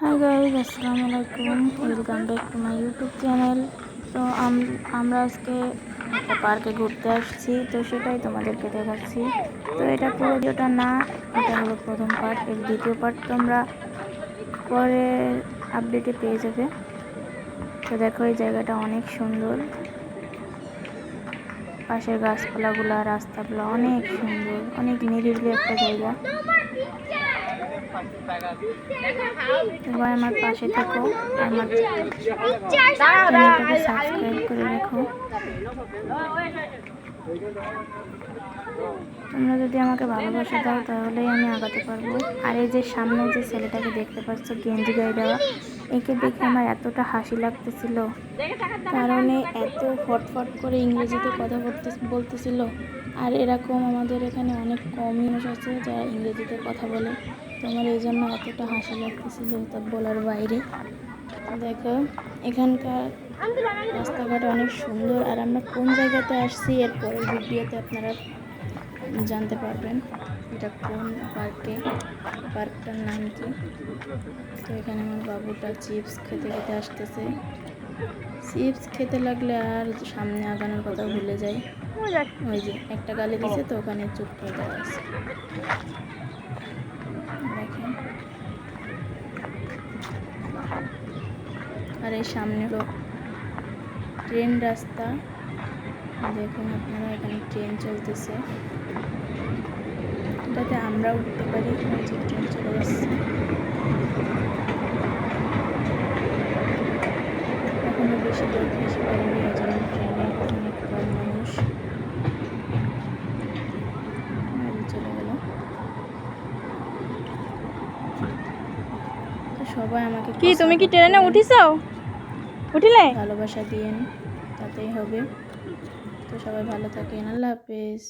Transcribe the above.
High guys আসসালামু আলাইকুম welcome back to my YouTube channel তো আম- আমরা আজকে পার্কে ঘুরতে আসছি। তো সেটাই তোমাদেরকে দেখাচ্ছি। তো এটা পুরো যেটা না, এটা হলো প্রথম পার্ট এর দ্বিতীয় পার্ট তোমরা পরে আপডেটে পেয়ে যাবে। তো দেখো, এই জায়গাটা অনেক সুন্দর। পাশের গাছপালাগুলা রাস্তাগুলো অনেক সুন্দর, অনেক নিরিবিলি একটা জায়গা। সবাই আমার পাশে থাকো আমার চ্যানেলটাকে সাবস্ক্রাইব করে রেখো। তোমরা যদি আমাকে ভালোবাসা দাও, তাহলেই আমি আগাতে পারব। আর এই যে সামনে যে ছেলেটাকে দেখতে পাচ্ছ, গেঞ্জি গায়ে দেওয়া, একে দেখে আমার এতটা হাসি লাগতেছিল। কারণে এত ফটফট করে ইংরেজিতে কথা বলতে বলতেছিল। আর এরকম আমাদের এখানে অনেক কম মানুষ আছে, যারা ইংরেজিতে কথা বলে। তো আমার এই জন্য এতটা হাসি লাগতেছিল তা বলার বাইরে। দেখো, এখানকার রাস্তাঘাট অনেক সুন্দর, আর আমরা কোন জায়গাতে আসছি এর পরের ভিডিওতে আপনারা জানতে পারবেন এটা কোন পার্কে, পার্কটার নাম কি। তো এখানে আমার বাবুটা চিপস খেতে খেতে আসতেছে। চিপস খেতে লাগলে আর সামনে আগানোর কথা ভুলে যায় ওই যে একটা গালি দিছে তো ওখানে চুপ করে দেওয়া আছে দেখেন। আর এই সামনে ট্রেন রাস্তা। দেখুন আপনারা এখানে ট্রেন চলতেছে। এটাতে আমরা উঠতে পারি ট্রেন চলে যাচ্ছে। এখনও বেশি লোক এসে পারেনি এই জন্য ট্রেনে অনেক কম মানুষ। চলে গেল। সবাই আমাকে কি তুমি কি ট্রেনে। উঠিছো? উঠিলে? ভালোবাসা দিয়েন তাতেই হবে। তো সবাই ভালো থাকেন। আল্লাহ হাফেজ।